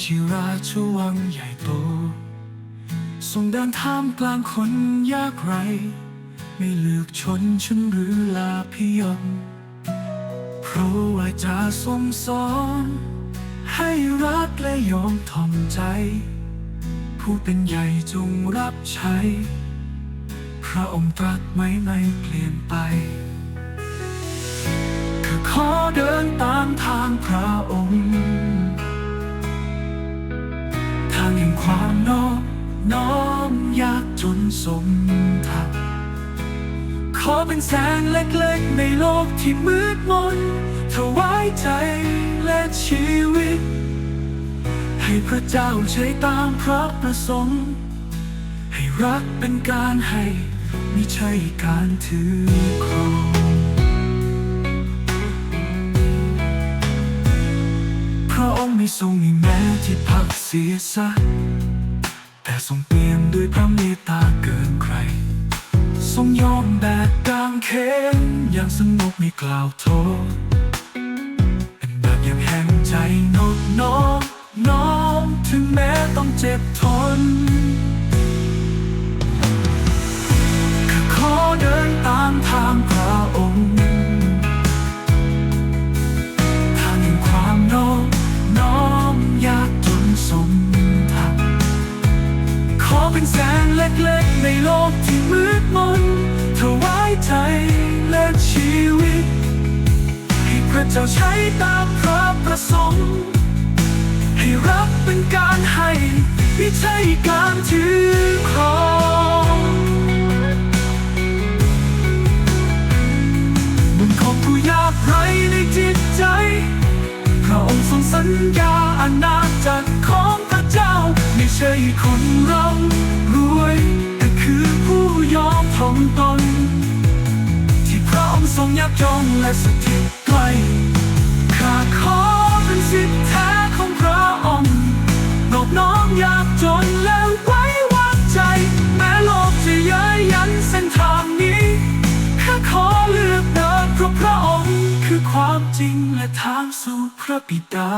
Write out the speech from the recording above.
ช่ราชวังใหญ่โตทรงเดินท่ามกลางคนยากไร ไม่เลือกชนชั้นหรือลาพิยมเพราะว่าจะทรงสอนให้รักและยอมถ่อมใจ ผู้เป็นใหญ่จงรับใช้ พระองค์ตรัสไว้ไม่เปลี่ยนไป คือขอเดินตามทางพระ จนสมทับขอเป็นแสงเล็กๆ ในโลกที่มืดมนถวายใจและชีวิต ให้พระเจ้าใช้ตามพระประสงค์ ให้รักเป็นการให้ไม่ใช่การถือครองพระองค์ไม่ทรงมีแม้ที่พักเสียสัก แต่ทรงเปี่ยมด้วยพระเมตตาเกินใคร ทรงยอมแบกกางเขนอย่างสงบไม่กล่าวโทษ เป็นแบบอย่างแห่งใจนอบน้อมน้อมถึงแม้ต้องเจ็บทน เจ้าใช้ตามพระประสงค์ ให้รักเป็นการให้ไม่ใช่การถือครองบุญของผู้ยากไร้ในจิตใจ พระองค์ทรงสัญญาอาณาจักรของพระเจ้า ไม่ใช่คนร่ำรวยแต่คือผู้ยอมถ่อมตน ที่พระองค์ทรงยับยองและสถิตใกล้ ข้าขอเป็นสิทธิแท้ของพระองค์นอบน้อมอยากจนและไว้วางใจ แม้โลกจะเย้ยยันเส้นทางนี้ข้าขอเลือกเดินเพราะพระองค์ คือความจริงและทางสู่พระบิดา